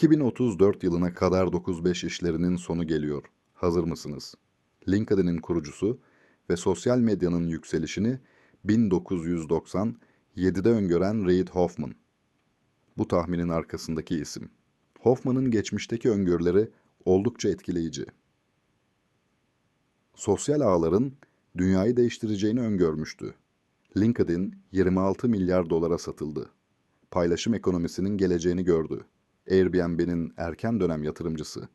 2034 yılına kadar 95 işlerinin sonu geliyor. Hazır mısınız? LinkedIn'in kurucusu ve sosyal medyanın yükselişini 1997'de öngören Reid Hoffman. Bu tahminin arkasındaki isim. Hoffman'ın geçmişteki öngörüleri oldukça etkileyici. Sosyal ağların dünyayı değiştireceğini öngörmüştü. LinkedIn 26 milyar dolara satıldı. Paylaşım ekonomisinin geleceğini gördü. Airbnb'nin erken dönem yatırımcısı.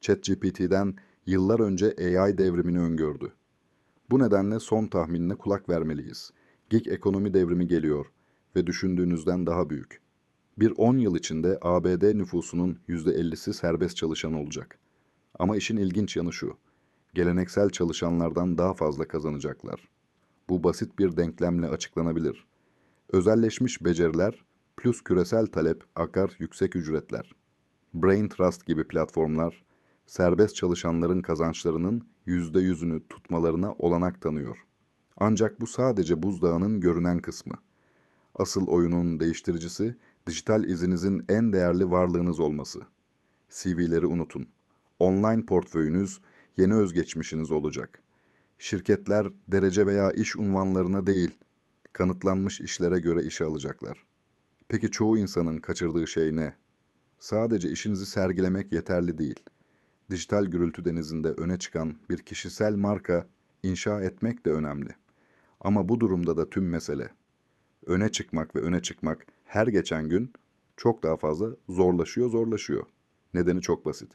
ChatGPT'den yıllar önce AI devrimini öngördü. Bu nedenle son tahminine kulak vermeliyiz. Gig ekonomi devrimi geliyor ve düşündüğünüzden daha büyük. Bir 10 yıl içinde ABD nüfusunun %50'si serbest çalışan olacak. Ama işin ilginç yanı şu. Geleneksel çalışanlardan daha fazla kazanacaklar. Bu basit bir denklemle açıklanabilir. Özelleşmiş beceriler plus küresel talep akar yüksek ücretler. Brain Trust gibi platformlar serbest çalışanların kazançlarının %100'ünü tutmalarına olanak tanıyor. Ancak bu sadece buzdağının görünen kısmı. Asıl oyunun değiştiricisi dijital izinizin en değerli varlığınız olması. CV'leri unutun. Online portföyünüz yeni özgeçmişiniz olacak. Şirketler derece veya iş unvanlarına değil, kanıtlanmış işlere göre işe alacaklar. Peki çoğu insanın kaçırdığı şey ne? Sadece işinizi sergilemek yeterli değil. Dijital gürültü denizinde öne çıkan bir kişisel marka inşa etmek de önemli. Ama bu durumda da tüm mesele öne çıkmak ve öne çıkmak her geçen gün çok daha fazla zorlaşıyor, zorlaşıyor. Nedeni çok basit.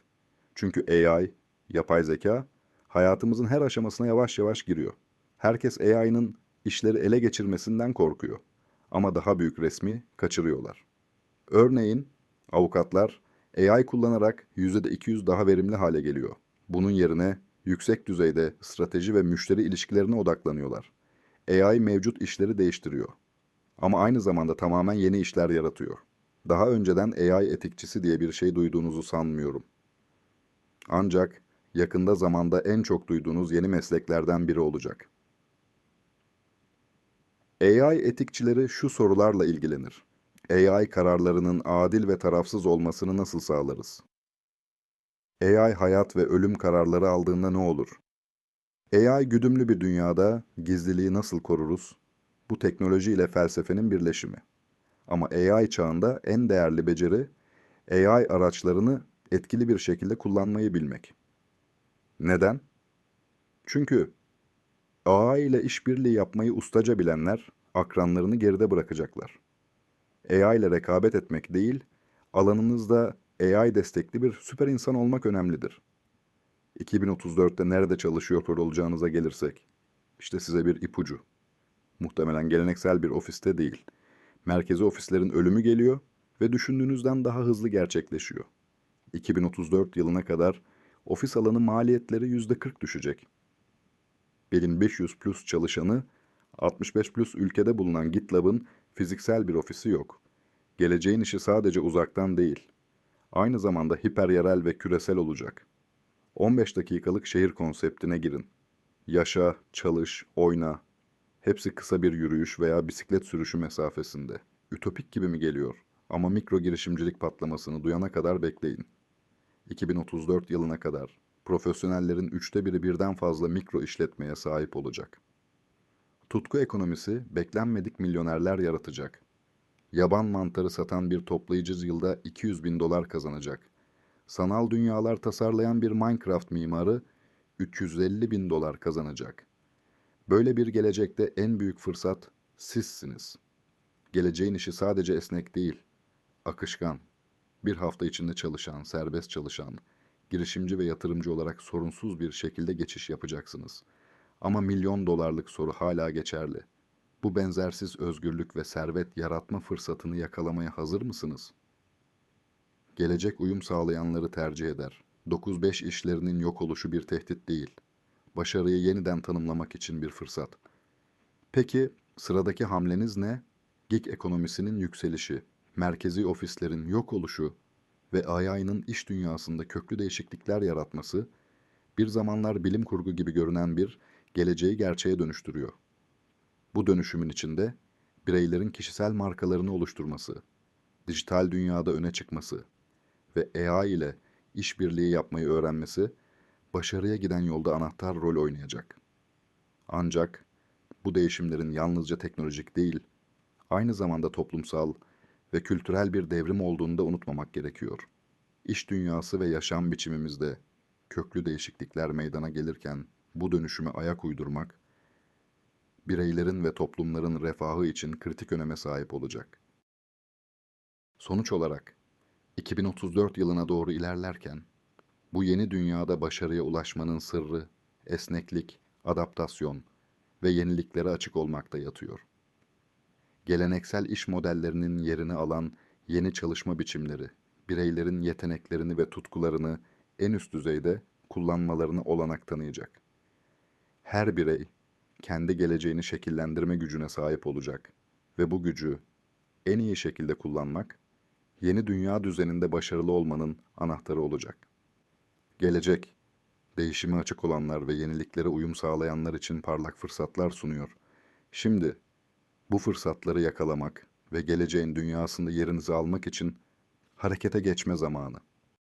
Çünkü AI, yapay zeka hayatımızın her aşamasına yavaş yavaş giriyor. Herkes AI'nın işleri ele geçirmesinden korkuyor. Ama daha büyük resmi kaçırıyorlar. Örneğin avukatlar AI kullanarak %200 daha verimli hale geliyor. Bunun yerine yüksek düzeyde strateji ve müşteri ilişkilerine odaklanıyorlar. AI mevcut işleri değiştiriyor. Ama aynı zamanda tamamen yeni işler yaratıyor. Daha önceden AI etikçisi diye bir şey duyduğunuzu sanmıyorum. Ancak yakında zamanda en çok duyduğunuz yeni mesleklerden biri olacak. AI etikçileri şu sorularla ilgilenir. AI kararlarının adil ve tarafsız olmasını nasıl sağlarız? AI hayat ve ölüm kararları aldığında ne olur? AI güdümlü bir dünyada gizliliği nasıl koruruz? Bu teknoloji ile felsefenin birleşimi. Ama AI çağında en değerli beceri AI araçlarını etkili bir şekilde kullanmayı bilmek. Neden? Çünkü AI ile işbirliği yapmayı ustaca bilenler akranlarını geride bırakacaklar. AI ile rekabet etmek değil, alanınızda AI destekli bir süper insan olmak önemlidir. 2034'te nerede çalışıyor olacağınıza gelirsek, işte size bir ipucu. Muhtemelen geleneksel bir ofiste değil. Merkezi ofislerin ölümü geliyor ve düşündüğünüzden daha hızlı gerçekleşiyor. 2034 yılına kadar ofis alanı maliyetleri %40 düşecek. Belin 500 plus çalışanı 65 plus ülkede bulunan GitLab'ın fiziksel bir ofisi yok. Geleceğin işi sadece uzaktan değil. Aynı zamanda hiperyerel ve küresel olacak. 15 dakikalık şehir konseptine girin. Yaşa, çalış, oyna. Hepsi kısa bir yürüyüş veya bisiklet sürüşü mesafesinde. Ütopik gibi mi geliyor? Ama mikro girişimcilik patlamasını duyana kadar bekleyin. 2034 yılına kadar profesyonellerin üçte biri birden fazla mikro işletmeye sahip olacak. Tutku ekonomisi beklenmedik milyonerler yaratacak. Yaban mantarı satan bir toplayıcı yılda 200 bin dolar kazanacak. Sanal dünyalar tasarlayan bir Minecraft mimarı 350 bin dolar kazanacak. Böyle bir gelecekte en büyük fırsat sizsiniz. Geleceğin işi sadece esnek değil, akışkan. Bir hafta içinde çalışan, serbest çalışan, girişimci ve yatırımcı olarak sorunsuz bir şekilde geçiş yapacaksınız. Ama milyon dolarlık soru hala geçerli. Bu benzersiz özgürlük ve servet yaratma fırsatını yakalamaya hazır mısınız? Gelecek uyum sağlayanları tercih eder. 9-5 işlerinin yok oluşu bir tehdit değil. Başarıyı yeniden tanımlamak için bir fırsat. Peki sıradaki hamleniz ne? Gig ekonomisinin yükselişi, merkezi ofislerin yok oluşu ve AI'nın iş dünyasında köklü değişiklikler yaratması, bir zamanlar bilim kurgu gibi görünen bir geleceği gerçeğe dönüştürüyor. Bu dönüşümün içinde bireylerin kişisel markalarını oluşturması, dijital dünyada öne çıkması ve AI ile işbirliği yapmayı öğrenmesi başarıya giden yolda anahtar rol oynayacak. Ancak bu değişimlerin yalnızca teknolojik değil, aynı zamanda toplumsal ve kültürel bir devrim olduğunu da unutmamak gerekiyor. İş dünyası ve yaşam biçimimizde köklü değişiklikler meydana gelirken bu dönüşüme ayak uydurmak, bireylerin ve toplumların refahı için kritik öneme sahip olacak. Sonuç olarak 2034 yılına doğru ilerlerken bu yeni dünyada başarıya ulaşmanın sırrı esneklik, adaptasyon ve yeniliklere açık olmakta yatıyor. Geleneksel iş modellerinin yerini alan yeni çalışma biçimleri, bireylerin yeteneklerini ve tutkularını en üst düzeyde kullanmalarını olanak tanıyacak. Her birey kendi geleceğini şekillendirme gücüne sahip olacak ve bu gücü en iyi şekilde kullanmak yeni dünya düzeninde başarılı olmanın anahtarı olacak. Gelecek, değişime açık olanlar ve yeniliklere uyum sağlayanlar için parlak fırsatlar sunuyor. Şimdi bu fırsatları yakalamak ve geleceğin dünyasında yerinizi almak için harekete geçme zamanı.